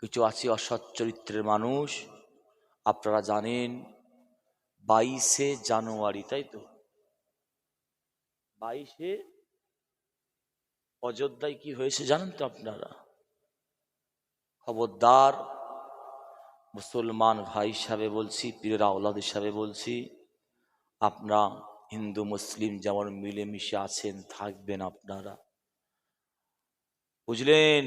কিছু আছে অসৎ চরিত্রের মানুষ, আপনারা জানেন বাইশে জানুয়ারি, তাই তো? বাইশে অযোধ্যায় কি হয়েছে জানেন তো আপনারা? খবরদার, মুসলমান ভাই হিসাবে বলছি, পীরের আওলাদ হিসাবে বলছি আপনারা হিন্দু, মুসলিম যেমন মিলেমিশে আছেন, থাকবেন আপনারা। বুঝলেন?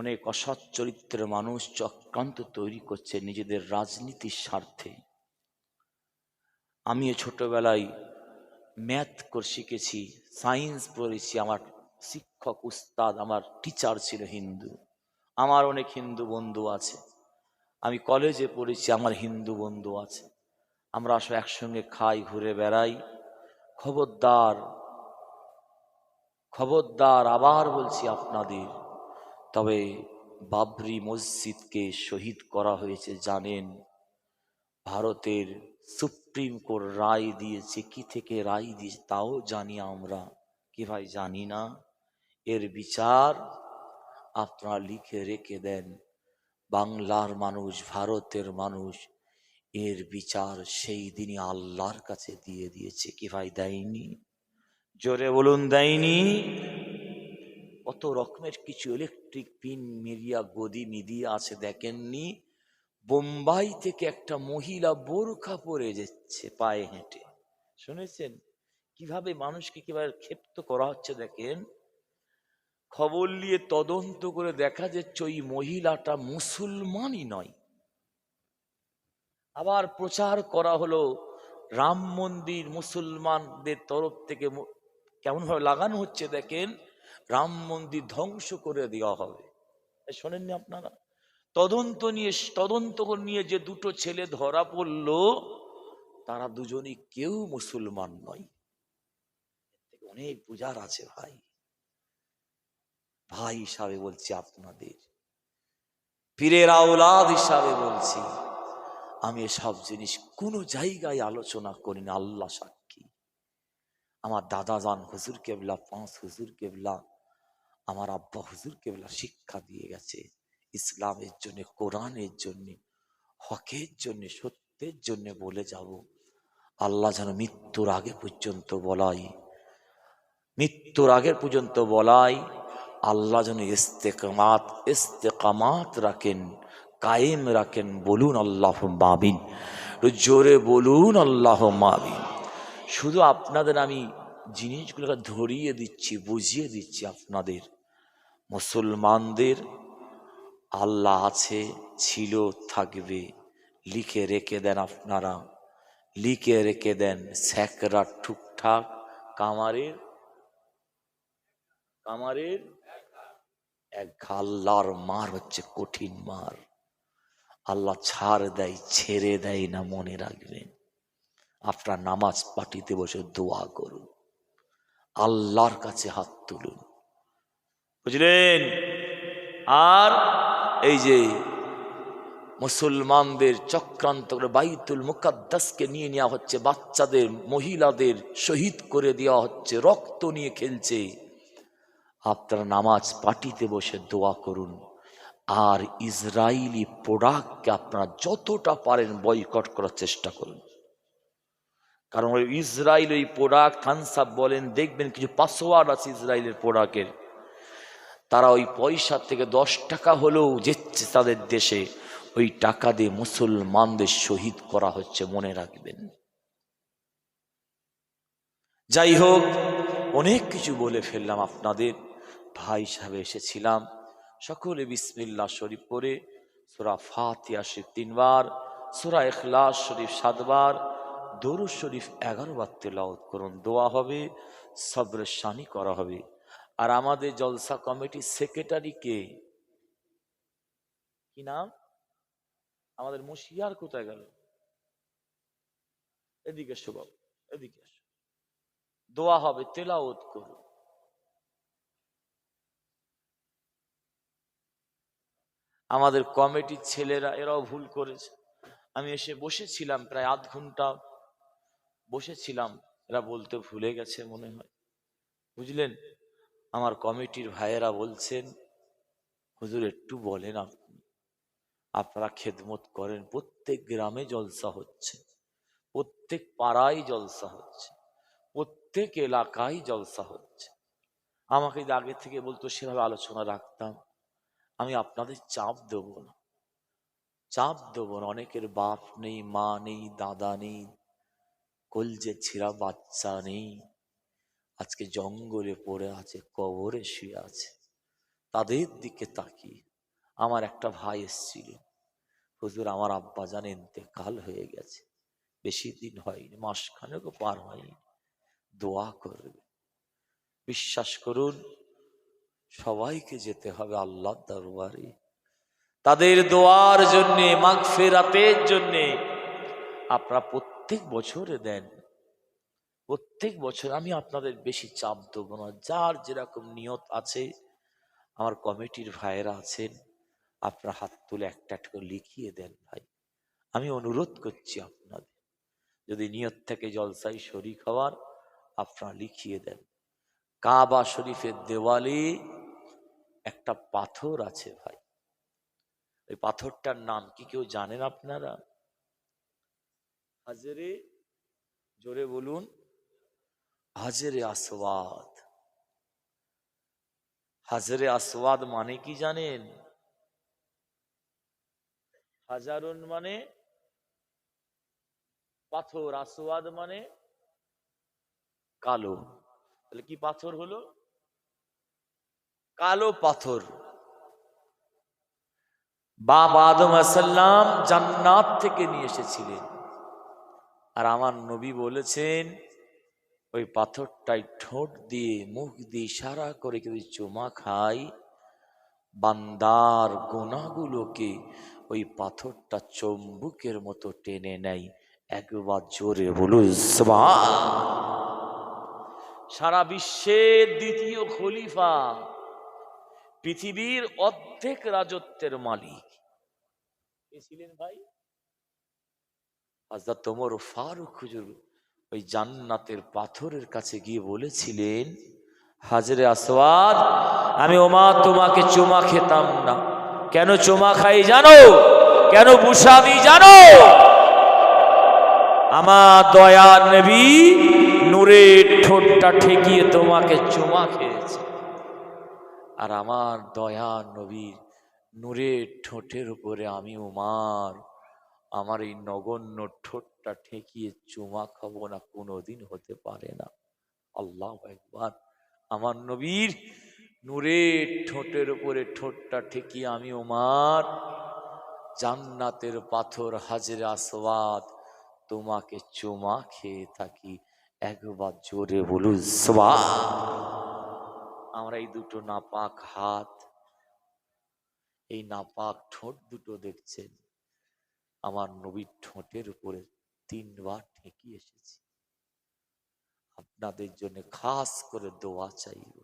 অনেক অসৎ চরিত্রের মানুষ চক্রান্ত তৈরি করছে নিজেদের রাজনীতির স্বার্থে। আমিও ছোটবেলায় ম্যাথ করে শিখেছি, সায়েন্স পড়েছি, আমার শিক্ষক উস্তাদ, আমার টিচার ছিল হিন্দু। আমার অনেক হিন্দু বন্ধু আছে। আমি কলেজে পড়েছি, আমার হিন্দু বন্ধু আছে। আমরা সব একসঙ্গে খাই, ঘুরে বেড়াই। খবরদার খবরদার আবার বলছি আপনাদের তবে বাবরি মসজিদকে শহীদ করা হয়েছে জানেন? ভারতের সুপ্রিম কোর্ট রায় দিয়েছে, কি থেকে রায় দিয়েছে তাও জানি আমরা। কি ভাই, জানি না। এর বিচার আপনারা লিখে রেখে দেন। বাংলার মানুষ, ভারতের মানুষ, এর বিচার সেই দিনই আল্লাহর কাছে দিয়ে দিয়েছে। কি ভাই, দেয়নি? জোরে বলুন, দেয়নি? কত রকমের কিছু? ইলেকট্রিক পিন মিডিয়া গদি মিডিয়া আছে, দেখেননি? বোম্বাই থেকে একটা মহিলা বোরখা পরে যাচ্ছে পায়ে হেঁটে। শুনেছেন? কীভাবে মানুষকে কীভাবে ক্ষেপ্ত করা হচ্ছে দেখেন? খবর নিয়ে তদন্ত করে দেখা যাচ্ছে ওই মহিলাটা মুসলমানই নয়। আবার প্রচার করা হলো, রাম মন্দির মুসলমানদের তরফ থেকে কেমন ভাবে লাগানো হচ্ছে দেখেন? রাম মন্দির ধ্বংস করে দেওয়া হবে। শোনেননি আপনারা? তদন্ত নিয়ে তদন্ত নিয়ে যে দুটো ছেলে ধরা পড়ল, তারা দুজনই কেউ মুসলমান নয়। অনেক বুঝার আছে ভাই। ভাই হিসাবে বলছি আপনাদের। পীরের আওলাদ হিসাবে বলছি। আমি এসব জিনিস কোনো জায়গায় আলোচনা করি না আল্লাহ সাক্ষী। আমার দাদা যান হুজুর কেবলা, পাঁচ হুজুর কেবলা আমার আব্বা হুজুর কেবলা শিক্ষা দিয়ে গেছে। ইসলামের জন্য, কোরআনের জন্য, হকের জন্য, সত্যের জন্য বলে যাব। আল্লাহ যেন মৃত্যুর আগে পর্যন্ত বলাই। মৃত্যুর আগের পর্যন্ত বলাই। আল্লাহ যেন ইস্তেকামাত ইস্তেকামাত রাখেন, কায়েম রাখেন। বলুন আল্লাহ মাবিন জোরে বলুন আল্লাহ মাবিন শুধু আপনাদের আমি জিনিসগুলোকে ধরিয়ে দিচ্ছি, বুঝিয়ে দিচ্ছি আপনাদের। মুসলমানদের আল্লাহ আছে, ছিল, থাকবে। লিখে রেখে দেন আপনারা। লিখে রেখে দেন স্যাকরা ঠুকঠাক কামারের কামারের এক আল্লাহর মার হচ্ছে কঠিন মার। আল্লাহ ছাড় দেয়, ছেড়ে দেয় না মনে রাখবেন। আপনার নামাজ পাটিতে বসে দোয়া করুন। আল্লাহর কাছে হাত তুলুন। বুঝলেন? আর এই যে মুসলমানদের চক্রান্ত করে বাইতুল মুকাদ্দাসকে নিয়ে নেওয়া হচ্ছে, বাচ্চাদের, মহিলাদের শহীদ করে দেওয়া হচ্ছে, রক্ত নিয়ে খেলছে। আপনারা নামাজ পাটিতে বসে দোয়া করুন। আর ইসরায়েলি প্রোডাক্টকে আপনারা যতটা পারেন বয়কট করার চেষ্টা করুন। কারণ ওই ইসরায়েল ওই প্রোডাক্ট থানসাপ বলেন, দেখবেন কিছু পাসওয়ার্ড আছে ইসরায়েলের প্রোডাক্টের তারা ওই পয়সা থেকে দশ টাকা হলেও যেচ্ছে তাদের দেশে, ওই টাকা দিয়ে মুসলমানদের শহীদ করা হচ্ছে মনে রাখবেন। যাই হোক, অনেক কিছু বলে ফেললাম আপনাদের। ভাই হিসাবে এসেছিলাম। সকলে বিসমিল্লা শরীফ পড়ে, সোরা ফাতিয়া শরীফ তিনবার, সোরা এখলাস শরীফ সাতবার দরু শরীফ এগারো বার তেলাওত করুন, দোয়া হবে সবরের শানি করা হবে। আর আমাদের জলসা কমিটির সেক্রেটারি কে? কি নাম? আমাদের মুশিয়ার কোথায় গেল? এদিকে এসো বাবু, এদিকে এসো। দোয়া হবে তেলাওত করুন আমাদের কমিটির ছেলেরা, এরাও ভুল করেছে। আমি এসে বসেছিলাম প্রায় আধ ঘণ্টা। বসেছিলাম, এরা বলতে ভুলে গেছে মনে হয়। বুঝলেন? আমার কমিটির ভাইয়েরা বলছেন, হুজুর, একটু বলেন আপনি। আপনারা খেদমত করেন, প্রত্যেক গ্রামে জলসা হচ্ছে, প্রত্যেক পাড়ায় জলসা হচ্ছে, প্রত্যেক এলাকায় জলসা হচ্ছে। আমাকে যদি আগে থেকে বলতো, সেভাবে আলোচনা রাখতাম। আমি আপনাদের চাপ দেব না। চাপ দেবো না। অনেকের বাপ নেই, মা নেই, দাদা নেই, কলজে ছিঁড়া বাচ্চা নেই। আজকে জঙ্গলে পড়ে আছে, কবরে শুয়ে আছে। তাদের দিকে তাকিয়ে আমার একটা ভাই এসেছিল। হুজুর, আমার আব্বা জানেন কাল হয়ে গেছে। বেশি দিন হয়নি মাসখানেকও পার হয়নি। দোয়া করবে। বিশ্বাস করুন, সবাইকে যেতে হবে আল্লাহ দরবারে। তাদের দোয়ার জন্যে, মাগফেরাতের জন্যে আপনারা প্রত্যেক বছরে দেন। প্রত্যেক বছর আমি আপনাদের বেশি চাপ দেবো না। যার যেরকম নিয়ত আছে, আমার কমিটির ভাইয়েরা আছেন, আপনার হাত তুলে একটা একটা লিখিয়ে দেন ভাই। আমি অনুরোধ করছি আপনাদের, যদি নিয়ত থেকে জলসাই শরিক হওয়ার, আপনারা লিখিয়ে দেন। কাবা শরীফের দেওয়ালে একটা পাথর আছে ভাই। ওই পাথরটার নাম কি কেউ জানেন আপনারা? হাজারে, জোরে বলুন। হাজারে আসওয়াদ। হাজারে আসওয়াদ মানে কি জানেন? হাজারুন মানে পাথর, আসওয়াদ মানে কালো। তাহলে কি পাথর হলো? কালো পাথর। বাবা আদম আসাল্লাম জান্নাত থেকে নিয়ে এসেছিলেন। আর আমার নবী বলেছেন ওই পাথরটাই ঠোঁট দিয়ে, মুখ দিয়ে ইশারা করে যদি চুমা খাই। বান্দার গোনাগুলোকে ওই পাথরটা চম্বুকের মতো টেনে নেয়। একবার জোরে বলুন সারা বিশ্বের দ্বিতীয় খলিফা, পৃথিবীর অর্ধেক রাজত্বের মালিক। ছিলেন ভাই? হাজরত তোমর ফারুক হুজুর। ওই জান্নাতের পাথরের কাছে গিয়ে বলেছিলেন, হাজরে আসওয়াদ, আমি ওমা তোমাকে চুমা খেতাম না। কেন চুমা খাই জানো? কেন বুসাদি জানো? আমার দয়া নবী নূরের ঠোঁটটা ঠেকিয়ে তোমাকে চুমা খেয়েছে। আর আমার দয়া নবীর নূরের ঠোঁটের উপরে আমি উমার, আমার এই নগণ্য ঠোঁটটা ঠেকিয়ে চুমা খাব না কোনোদিন হতে পারে না। আল্লাহ একবার আমার নবীর নূরের ঠোঁটের উপরে ঠোঁটটা ঠেকিয়ে আমি উমার জান্নাতের পাথর হাজরে আসওয়াদ তোমাকে চুমা খেয়ে থাকি। একবার জোরে সুবহান। আমরা এই দুটো নাপাক হাত, এই নাপাক ঠোঁট দুটো দেখছেন। আমার নবীর ঠোঁটের উপরে তিনবার ঠেকিয়ে এসেছি। আপনাদের জন্য খাস করে দোয়া চাইব।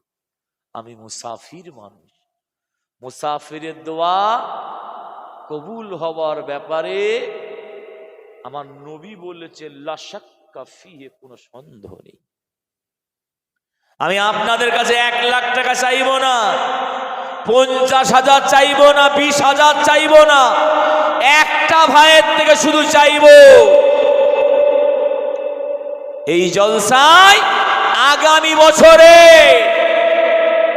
আমি মুসাফির মানুষ। মুসাফিরের দোয়া কবুল হওয়ার ব্যাপারে আমার নবী বলেছে লাশাক্কা কোনো সন্দেহ নেই। আমি আপনাদের কাছে এক লাখ টাকা চাইব না, পঞ্চাশ হাজার চাইব না, বিশ হাজার চাইব না। একটা ভাইয়ের থেকে শুধু চাইব। এই জলসায় আগামী বছরে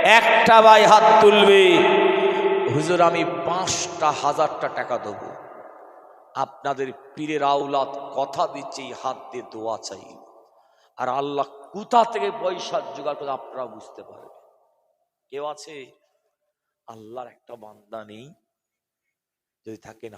একটা ভাই হাত তুলবে। হুজুর, আমি পাঁচটা হাজারটা টাকা দেবো। আপনাদের পীরের আউলাদ কথা দিচ্ছে, এই হাত দিয়ে দোয়া চাই। আর আল্লাহ কোথা থেকে পয়সা জোগাড় করে আপনারা বুঝতে পারবেন? কেউ আছে? আল্লাহর একটা বান্দা নেই। যদি থাকেন